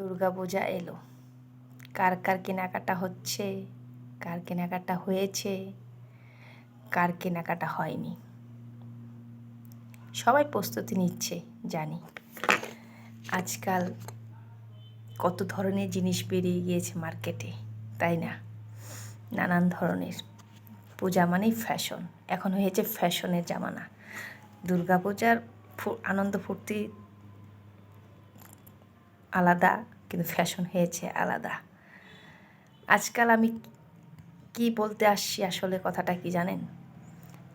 দুর্গা পূজা এলো। কার কার কেনাকাটা হচ্ছে? কার কেনাকাটা হয়েছে? কার কেনাকাটা হয়নি? সবাই প্রস্তুতি নিচ্ছে, জানি। আজকাল কত ধরনের জিনিস বেরিয়ে গিয়েছে মার্কেটে তাই না? নানান ধরনের। পূজা মানেই ফ্যাশন এখন হয়েছে ফ্যাশনের জামানা। দুর্গা পূজার ফু- আনন্দ ফুর্তি আলাদা, কিন্তু ফ্যাশন হয়েছে আলাদা। আজকাল আমি কি বলতে আসছি আসলে কথাটা কি জানেন?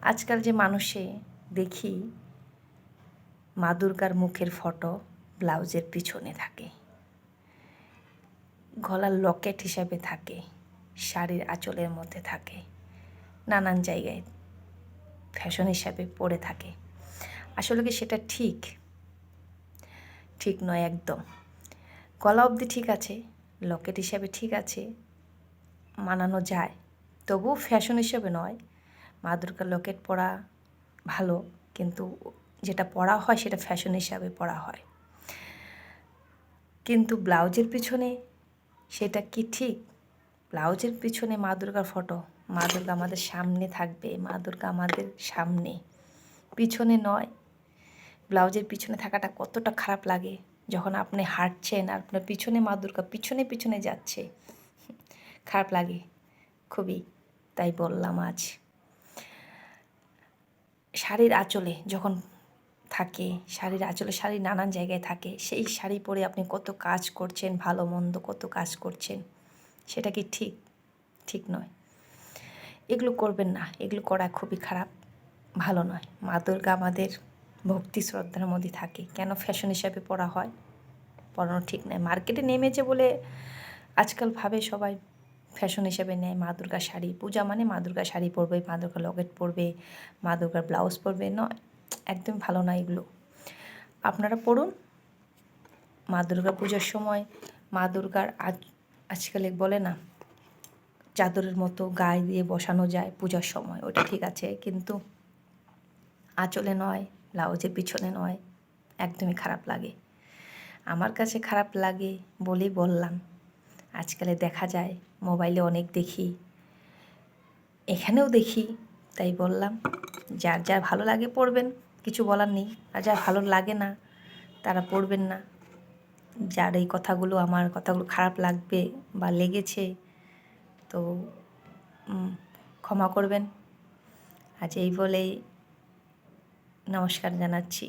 আজকাল যে মানুষে দেখি মা দুর্গার মুখের ফটো ব্লাউজের পিছনে থাকে। গলার লকেট হিসাবে থাকে, শাড়ির আঁচলের মধ্যে থাকে, নানান জায়গায় ফ্যাশন হিসাবে পরে থাকে। আসলে কি সেটা ঠিক? ঠিক নয় একদম। গলা অবধি ঠিক আছে, লকেট হিসাবে ঠিক আছে, মানানো যায়। তবুও ফ্যাশন হিসেবে নয়। মা দুর্গার লকেট পরা ভালো, কিন্তু যেটা পরা হয় সেটা ফ্যাশন হিসাবে পরা হয়। কিন্তু ব্লাউজের পিছনে সেটা কি ঠিক? ব্লাউজের পিছনে মা দুর্গার ফটো মা দুর্গা আমাদের সামনে থাকবে মা দুর্গা আমাদের সামনে। পিছনে নয়, ব্লাউজের পিছনে থাকাটা কতটা খারাপ লাগে? যখন আপনি হাঁটছেন আর আপনার পিছনে মা দুর্গা পিছনে পিছনে যাচ্ছে, খারাপ লাগে খুবই, তাই বললাম আজ। শাড়ির আঁচলে যখন থাকে, শাড়ির আঁচলে শাড়ি নানান জায়গায় থাকে, সেই শাড়ি পরে আপনি কত কাজ করছেন, ভালো মন্দ কত কাজ করছেন, সেটা কি ঠিক? ঠিক নয়। এগুলো করবেন না, এগুলো করা খুবই খারাপ, ভালো নয়। মা দুর্গা আমাদের ভক্তি শ্রদ্ধার মধ্যে থাকে। কেন ফ্যাশন হিসাবে পরা হয়? পরানো ঠিক নয়। মার্কেটে নেমেছে বলে আজকাল ভাবে সবাই ফ্যাশন হিসেবে নেয়। মা দুর্গা শাড়ি, পূজা মানে মা দুর্গার শাড়ি পরবে, মা দুর্গার লকেট পরবে, মা দুর্গার ব্লাউজ পরবে। নয় একদম ভালো না এগুলো। আপনারা পড়ুন। মা দুর্গা পূজার সময় মা দুর্গার আজ, আজকাল বলে না, চাদরের মতো গায়ে দিয়ে বসানো যায় পূজার সময়। ওটা ঠিক আছে। কিন্তু আঁচলে নয়। ব্লাউজের পিছনে নয়, একদমই খারাপ লাগে। আমার কাছে খারাপ লাগে বলেই বললাম, আজকালে দেখা যায়, মোবাইলে অনেক দেখি, এখানেও দেখি, তাই বললাম, যার যার ভালো লাগে পড়বেন, কিছু বলার নেই, আর যার ভালো লাগে না, তারা পড়বেন না। যার এই কথাগুলো আমার, কথাগুলো খারাপ লাগবে বা লেগেছে, তো ক্ষমা করবেন। আজ এই বলেই নমস্কার জানাচ্ছি।